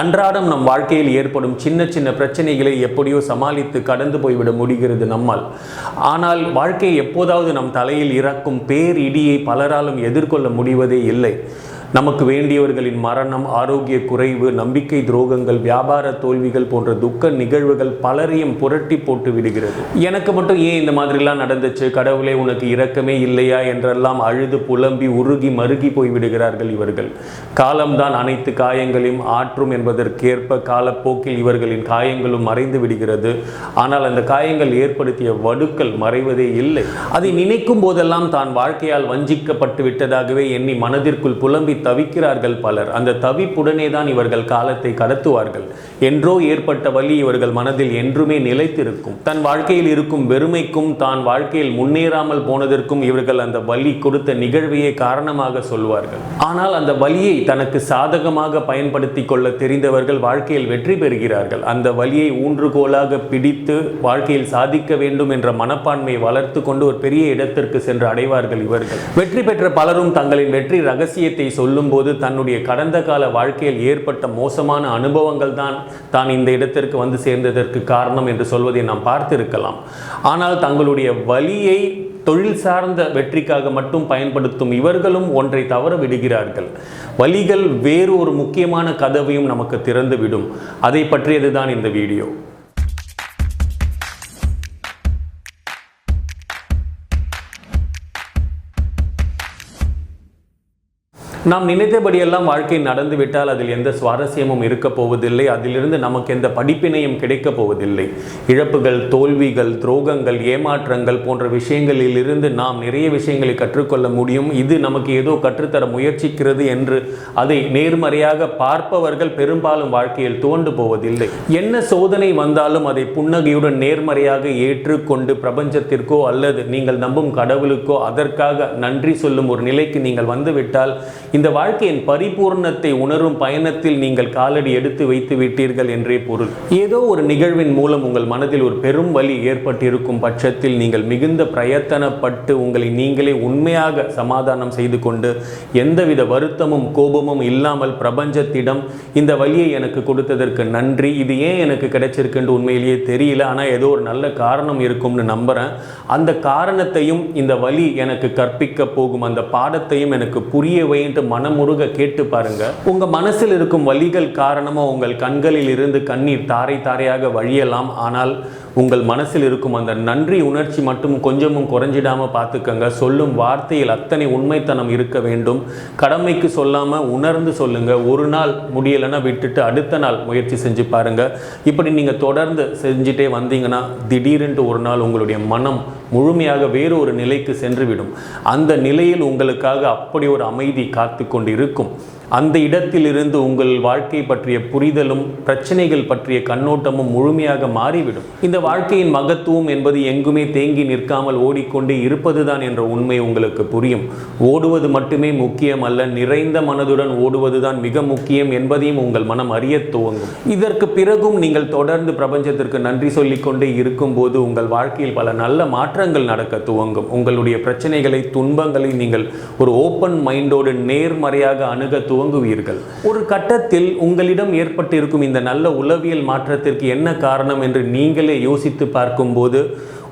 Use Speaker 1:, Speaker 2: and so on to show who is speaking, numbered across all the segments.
Speaker 1: அன்றாடம் நம் வாழ்க்கையில் ஏற்படும் சின்ன சின்ன பிரச்சனைகளை எப்படியோ சமாளித்து கடந்து போய்விட முடிகிறது நம்மால். ஆனால் வாழ்க்கை எப்போதாவது நம் தலையில் இறக்கும் பேரிடியை பலராலும் எதிர்கொள்ள முடிவதே இல்லை. நமக்கு வேண்டியவர்களின் மரணம் ஆரோக்கிய குறைவு நம்பிக்கை துரோகங்கள் வியாபார தோல்விகள் போன்ற துக்க நிகழ்வுகள் பலரையும் புரட்டி போட்டு விடுகிறது. எனக்கு மட்டும் ஏன் இந்த மாதிரிலாம் நடந்துச்சு? கடவுளே உனக்கு இரக்கமே இல்லையா? என்றெல்லாம் அழுது புலம்பி உருகி மருகி போய் விடுகிறார்கள் இவர்கள். காலம்தான் அனைத்து காயங்களையும் ஆற்றும் என்பதற்கேற்ப காலப்போக்கில் இவர்களின் காயங்களும் மறைந்து விடுகிறது. ஆனால் அந்த காயங்கள் ஏற்படுத்திய வடுக்கள் மறைவதே இல்லை. அதை நினைக்கும் போதெல்லாம் தான் வாழ்க்கையால் வஞ்சிக்கப்பட்டு விட்டதாகவே எண்ணி மனதிற்குள் புலம்பி தவிக்கிறார்கள் பலர். அந்த தவிப்புடனே தான் இவர்கள் காலத்தை கடத்துவார்கள். என்றோ ஏற்பட்ட வழி இவர்கள் மனதில் என்றுமே நிலைத்திருக்கும். தன் வாழ்க்கையில் இருக்கும் வெறுமைக்கும் தான் வாழ்க்கையில் முன்னேறாமல் போனதற்கும் இவர்கள் அந்த வழி கொடுத்த நிகழ்வையே காரணமாக சொல்வார்கள். ஆனால் அந்த வழியை தனக்கு சாதகமாக பயன்படுத்தி கொள்ள தெரிந்தவர்கள் வாழ்க்கையில் வெற்றி பெறுகிறார்கள். அந்த வழியை ஊன்றுகோலாக பிடித்து வாழ்க்கையில் சாதிக்க வேண்டும் என்ற மனப்பான்மையை வளர்த்து கொண்டு ஒரு பெரிய இடத்திற்கு சென்று அடைவார்கள் இவர்கள். வெற்றி பெற்ற பலரும் தங்களின் வெற்றி ரகசியத்தை சொல்லும்போது தன்னுடைய கடந்த கால வாழ்க்கையில் ஏற்பட்ட மோசமான அனுபவங்கள் தான் தான் இந்த இடத்திற்கு வந்து சேர்ந்ததற்கு காரணம் என்று சொல்வதை நாம் பார்த்திருக்கலாம். ஆனால் தங்களுடைய வலியை தொழில் சார்ந்த வெற்றிக்காக மட்டும் பயன்படுத்தும் இவர்களும் ஒன்றை தவற விடுகிறார்கள். வழிகள் வேறு ஒரு முக்கியமான கதவையும் நமக்கு திறந்துவிடும். அதை பற்றியது தான் இந்த வீடியோ. நாம் நினைத்தபடியெல்லாம் வாழ்க்கை நடந்துவிட்டால் அதில் எந்த சுவாரஸ்யமும் இருக்க போவதில்லை. அதிலிருந்து நமக்கு எந்த படிப்பினையும் கிடைக்கப் போவதில்லை. இழப்புகள் தோல்விகள் துரோகங்கள் ஏமாற்றங்கள் போன்ற விஷயங்களில் இருந்து நாம் நிறைய விஷயங்களை கற்றுக்கொள்ள முடியும். இது நமக்கு ஏதோ கற்றுத்தர முயற்சிக்கிறது என்று அதை நேர்மறையாக பார்ப்பவர்கள் பெரும்பாலும் வாழ்க்கையில் தோண்டு போவதில்லை. என்ன சோதனை வந்தாலும் அதை புன்னகையுடன் நேர்மறையாக ஏற்றுக்கொண்டு பிரபஞ்சத்திற்கோ அல்லது நீங்கள் நம்பும் கடவுளுக்கோ அதற்காக நன்றி சொல்லும் ஒரு நிலைக்கு நீங்கள் வந்துவிட்டால் இந்த வாழ்க்கையின் பரிபூர்ணத்தை உணரும் பயணத்தில் நீங்கள் காலடி எடுத்து வைத்து விட்டீர்கள் என்றே பொருள். ஏதோ ஒரு நிகழ்வின் மூலம் உங்கள் மனதில் ஒரு பெரும் வலி ஏற்பட்டிருக்கும் பட்சத்தில் நீங்கள் மிகுந்த பிரயத்தனப்பட்டு உங்களை நீங்களே உண்மையாக சமாதானம் செய்து கொண்டு எந்தவித வருத்தமும் கோபமும் இல்லாமல் பிரபஞ்சத்திடம் இந்த வலியை எனக்கு கொடுத்ததற்கு நன்றி. இது ஏன் எனக்கு கிடைச்சிருக்குன்னு உண்மையிலேயே தெரியல. ஆனால் ஏதோ ஒரு நல்ல காரணம் இருக்கும்னு நம்புகிறேன் அந்த காரணத்தையும் இந்த வலி எனக்கு கற்பிக்க போகும். அந்த பாடத்தையும் எனக்கு புரிய வைத்து மனமுருக கேட்டு பாருங்க. உங்க மனசில் இருக்கும் வலிகள் காரணமா உங்கள் கண்களில் இருந்து கண்ணீர் தாரை தாரையாக வழியலாம். ஆனால் உங்கள் மனசில் இருக்கும் அந்த நன்றி உணர்ச்சி மட்டும் கொஞ்சமும் குறைஞ்சிடாமல் பார்த்துக்கங்க. சொல்லும் வார்த்தையில் அத்தனை உண்மைத்தனம் இருக்க வேண்டும். கடமைக்கு சொல்லாமல் உணர்ந்து சொல்லுங்கள் ஒரு நாள் முடியலைன்னா விட்டுட்டு அடுத்த நாள் முயற்சி செஞ்சு பாருங்கள் இப்படி நீங்கள் தொடர்ந்து செஞ்சுட்டே வந்தீங்கன்னா திடீரென்று ஒரு நாள் உங்களுடைய மனம் முழுமையாக வேறு ஒரு நிலைக்கு சென்றுவிடும். அந்த நிலையில் உங்களுக்காக அப்படி ஒரு அமைதி காத்து கொண்டு இருக்கும் அந்த இடத்திலிருந்து உங்கள் வாழ்க்கை பற்றிய புரிதலும் பிரச்சனைகள் பற்றிய கண்ணோட்டமும் முழுமையாக மாறிவிடும். இந்த வாழ்க்கையின் மகத்துவம் என்பது எங்குமே தேங்கி நிற்காமல் ஓடிக்கொண்டே இருப்பதுதான் என்ற உண்மை உங்களுக்கு புரியும். ஓடுவது மட்டுமே முக்கியம் அல்ல நிறைந்த மனதுடன் ஓடுவதுதான் மிக முக்கியம் என்பதையும் உங்கள் மனம் அறிய துவங்கும். இதற்கு பிறகும் நீங்கள் தொடர்ந்து பிரபஞ்சத்திற்கு நன்றி சொல்லிக்கொண்டே இருக்கும்போது உங்கள் வாழ்க்கையில் பல நல்ல மாற்றங்கள் நடக்க துவங்கும். உங்களுடைய பிரச்சனைகளை துன்பங்களை நீங்கள் ஒரு ஓப்பன் மைண்டோடு நேர்மறையாக அணுக துவங்குவீர்கள். ஒரு கட்டத்தில் உங்களிடம் ஏற்பட்டிருக்கும் இந்த நல்ல உளவியல் மாற்றத்திற்கு என்ன காரணம் என்று நீங்களே யோசித்து பார்க்கும்போது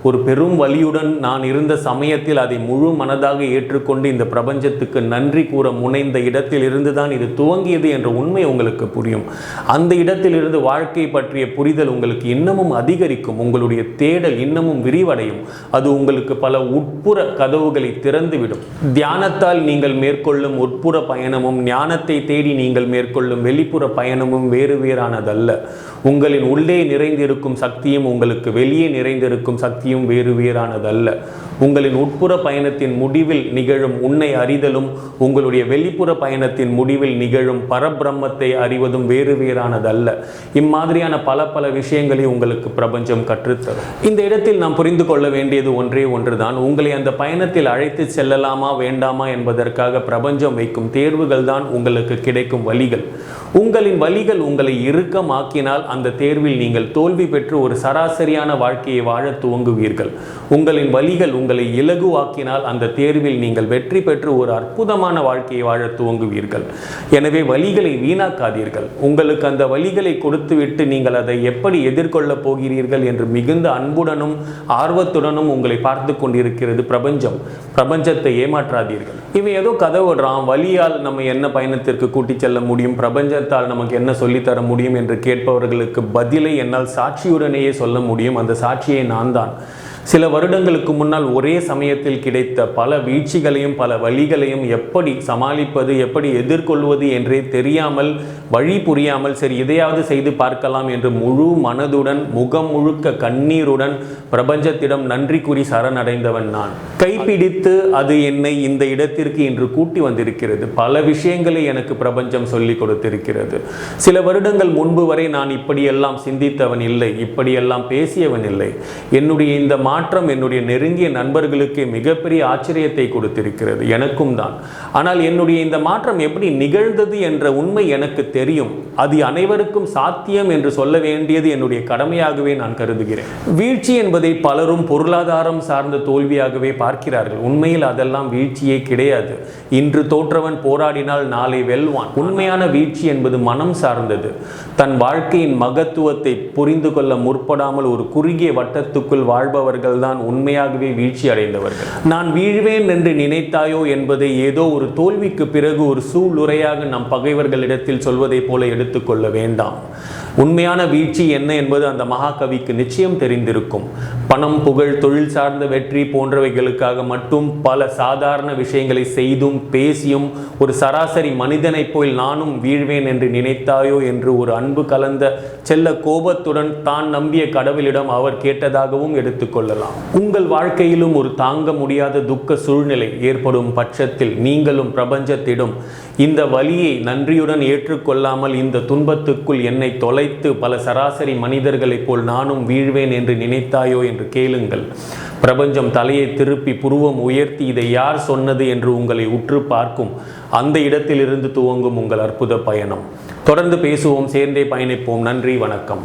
Speaker 1: ஒரு பெரும் வலியுடன் நான் இருந்த சமயத்தில் அதை முழு மனதாக ஏற்றுக்கொண்டு இந்த பிரபஞ்சத்துக்கு நன்றி கூற முனைந்த இடத்தில் இருந்து தான் இது துவங்கியது என்ற உண்மை உங்களுக்கு புரியும். அந்த இடத்திலிருந்து வாழ்க்கை பற்றிய புரிதல் உங்களுக்கு இன்னமும் அதிகரிக்கும். உங்களுடைய தேடல் இன்னமும் விரிவடையும். அது உங்களுக்கு பல உட்புற கதவுகளை திறந்துவிடும். தியானத்தால் நீங்கள் மேற்கொள்ளும் உட்புற பயணமும் ஞானத்தை தேடி நீங்கள் மேற்கொள்ளும் வெளிப்புற பயணமும் வேறு வேறானதல்ல. உங்களின் உள்ளே நிறைந்திருக்கும் சக்தியும் உங்களுக்கு வெளியே நிறைந்திருக்கும் சக்தியும் வேறு வேறானதல்ல. உங்களின் உட்புற பயணத்தின் முடிவில் நிகழும் உன்னை அறிதலும் உங்களுடைய வெளிப்புற பயணத்தின் முடிவில் நிகழும் பரபிரம்மத்தை அறிவதும் வேறு வேறானதல்ல. இம்மாதிரியான பல பல விஷயங்களை உங்களுக்கு பிரபஞ்சம் கற்றுத்தரும். இந்த இடத்தில் நாம் புரிந்து கொள்ள வேண்டியது ஒன்றே ஒன்றுதான். உங்களை அந்த பயணத்தில் அழைத்து செல்லலாமா வேண்டாமா என்பதற்காக பிரபஞ்சம் வைக்கும் தேர்வுகள் தான் உங்களுக்கு கிடைக்கும் வழிகள். உங்களின் வழிகள் உங்களை இறுக்கமாக்கினால் அந்த தேர்வில் நீங்கள் தோல்வி பெற்று ஒரு சராசரியான வாழ்க்கையை வாழ துவங்குவீர்கள். உங்களின் வழிகள் உங்கள் இலகுவாக்கினால் அந்த தேர்வில் நீங்கள் வெற்றி பெற்று ஒரு அற்புதமான வாழ்க்கையை வாழ துவங்குவீர்கள். எனவே வழிகளை வீணாக்காதீர்கள். உங்களுக்கு அந்த வழிகளை கொடுத்துவிட்டு நீங்கள் அதை எப்படி எதிர்கொள்ளப் போகிறீர்கள் என்று மிகுந்த அன்புடனும் ஆர்வத்துடனும் உங்களை பார்த்து கொண்டிருக்கிறது பிரபஞ்சம். பிரபஞ்சத்தை ஏமாற்றாதீர்கள். இவன் ஏதோ கதை விடுறான் வழியால் நம்ம என்ன பயணத்திற்கு கூட்டிச் செல்ல முடியும்? பிரபஞ்சத்தால் நமக்கு என்ன சொல்லித்தர முடியும்? என்று கேட்பவர்களுக்கு பதிலை என்னால் சாட்சியுடனேயே சொல்ல முடியும். அந்த சாட்சியை நான் தான் சில வருடங்களுக்கு முன்னால் ஒரே சமயத்தில் கிடைத்த பல வீழ்ச்சிகளையும் பல வழிகளையும் எப்படி சமாளிப்பது எப்படி எதிர்கொள்வது என்றே தெரியாமல் வழி புரியாமல் சரி இதையாவது செய்து பார்க்கலாம் என்று முழு மனதுடன் முகம் முழுக்க கண்ணீருடன் பிரபஞ்சத்திடம் நன்றி கூறி சரணடைந்தவன் நான். கைப்பிடித்து அது என்னை இந்த இடத்திற்கு இன்று கூட்டி வந்திருக்கிறது. பல விஷயங்களை எனக்கு பிரபஞ்சம் சொல்லி கொடுத்திருக்கிறது. சில வருடங்கள் முன்பு வரை நான் இப்படியெல்லாம் சிந்தித்தவன் இல்லை இப்படியெல்லாம் பேசியவன் இல்லை. என்னுடைய இந்த மாற்றம் என்னுடைய நெருங்கிய நண்பர்களுக்கு மிகப்பெரிய ஆச்சரியத்தை கொடுத்திருக்கிறது. எனக்கும் தான். ஆனால் என்னுடைய இந்த மாற்றம் எப்படி நிகழ்ந்தது என்ற உண்மை எனக்கு தெரியும். அது அனைவருக்கும் சாத்தியம் என்று சொல்ல வேண்டியது என்னுடைய கடமையாகவே நான் கருதுகிறேன். வீழ்ச்சி என்பதை பலரும் பொருளாதாரம் சார்ந்த தோல்வியாகவே பார்க்கிறார்கள். உண்மையில் அதெல்லாம் வீழ்ச்சியே கிடையாது. இன்று தோற்றவன் போராடினால் நாளை வெல்வான். உண்மையான வீழ்ச்சி என்பது மனம் சார்ந்தது. தன் வாழ்க்கையின் மகத்துவத்தை புரிந்து கொள்ள முற்படாமல் ஒரு குறுகிய வட்டத்துக்குள் வாழ்பவர்கள் அவர்கள் தான் உண்மையாகவே வீழ்ச்சி அடைந்தவர்கள். நான் வீழ்வேன் என்று நினைத்தாயோ என்பதை ஏதோ ஒரு தோல்விக்கு பிறகு ஒரு சூளுரையாக நம் பகைவர்களிடத்தில் சொல்வதைப் போல எடுத்துக்கொள்ள வேண்டாம். உண்மையான வீழ்ச்சி என்ன என்பது அந்த மகாகவிக்கு நிச்சயம் தெரிந்திருக்கும். பணம் புகழ் தொழில் சார்ந்த வெற்றி போன்றவைகளுக்காக மட்டும் பல சாதாரண விஷயங்களை செய்தும் பேசியும் ஒரு சராசரி மனிதனைப் போல் நானும் வீழ்வேன் என்று நினைத்தாயோ என்று ஒரு அன்பு கலந்த செல்ல கோபத்துடன் தான் நம்பிய கடவுளிடம் அவர் கேட்டதாகவும் எடுத்துக்கொள்ள கொள்ளலாம் உங்கள் வாழ்க்கையிலும் ஒரு தாங்க முடியாத துக்க சூழ்நிலை ஏற்படும் பட்சத்தில் நீங்களும் பிரபஞ்சத்திடம் இந்த வலியை நன்றியுடன் ஏற்றுக்கொள்ளாமல் இந்த துன்பத்துக்குள் என்னை தொலைத்து பல சராசரி மனிதர்களைப் போல் நானும் வீழ்வேன் என்று நினைத்தாயோ என்று கேளுங்கள். பிரபஞ்சம் தலையை திருப்பி புருவம் உயர்த்தி இதை யார் சொன்னது என்று உங்களை உற்று பார்க்கும். அந்த இடத்திலிருந்து துவங்கும் உங்கள் அற்புத பயணம். தொடர்ந்து பேசுவோம் சேர்ந்தே பயணிப்போம். நன்றி வணக்கம்.